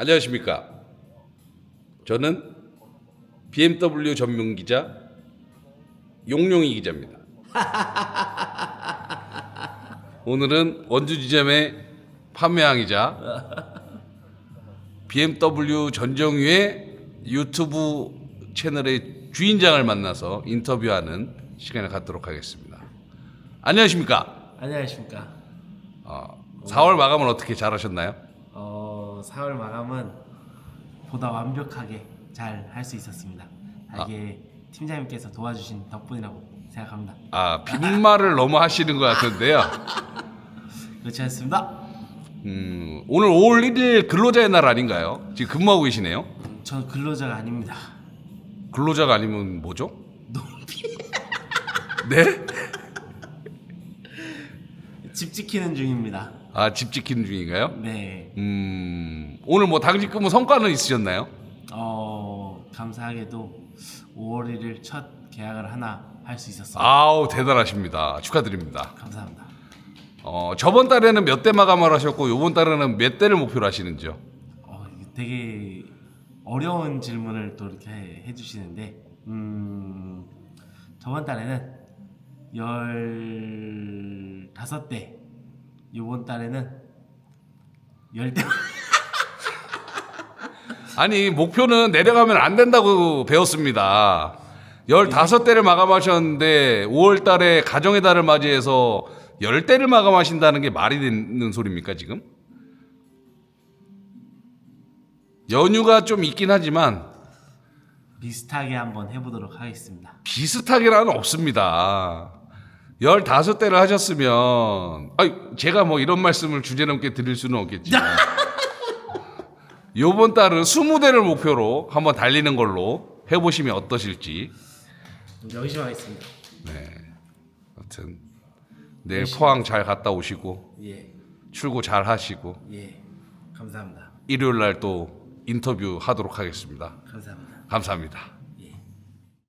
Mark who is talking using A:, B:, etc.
A: 안녕하십니까. 저는 BMW 전문 기자 용용이 기자입니다. 오늘은 원주 지점의 판매왕이자 BMW 전정유의 유튜브 채널의 주인장을 만나서 인터뷰하는 시간을 갖도록 하겠습니다. 안녕하십니까.
B: 안녕하십니까.
A: 어, 4월 마감은 어떻게 잘하셨나요?
B: 어, 4월 마감은 보다 완벽하게 잘 할 수 있었습니다. 이게 팀장님께서 도와주신 덕분이라고 생각합니다.
A: 아 빈말을 너무 하시는 것 같은데요.
B: 그렇지 않습니다.
A: 음, 오늘 5월 1일 근로자의 날 아닌가요? 지금 근무하고 계시네요.
B: 저는 근로자가 아닙니다.
A: 근로자가 아니면 뭐죠? 네?
B: 집 지키는 중입니다.
A: 아 집 지키는 중인가요?
B: 네.
A: 음, 오늘 뭐 당직 근무 성과는 있으셨나요?
B: 어, 감사하게도 5월 1일 첫 계약을 하나 할 수 있었습니다.
A: 아우 대단하십니다. 축하드립니다.
B: 감사합니다.
A: 어, 저번 달에는 몇 대 마감을 하셨고 이번 달에는 몇 대를 목표로 하시는지요?
B: 어, 이게 되게 어려운 질문을 또 이렇게 해- 해주시는데, 음, 저번 달에는 15대, 이번 달에는 10대.
A: 아니 목표는 내려가면 안 된다고 배웠습니다. 15대를 마감하셨는데 5월 달에 가정의 달을 맞이해서 10대를 마감하신다는 게 말이 되는 소리입니까 지금? 연휴가 좀 있긴 하지만
B: 비슷하게 한번 해보도록 하겠습니다.
A: 비슷하게는 없습니다. 15대를 하셨으면 아니 제가 뭐 이런 말씀을 주제넘게 드릴 수는 없겠지만 요번 달은 20대를 목표로 한번 달리는 걸로 해 보시면 어떠실지
B: 열심히 하겠습니다.
A: 아무튼 내일 포항 잘 갔다 오시고
B: 예,
A: 출고 잘 하시고
B: 예. 감사합니다.
A: 일요일 날 또 인터뷰 하도록 하겠습니다.
B: 감사합니다.
A: 감사합니다.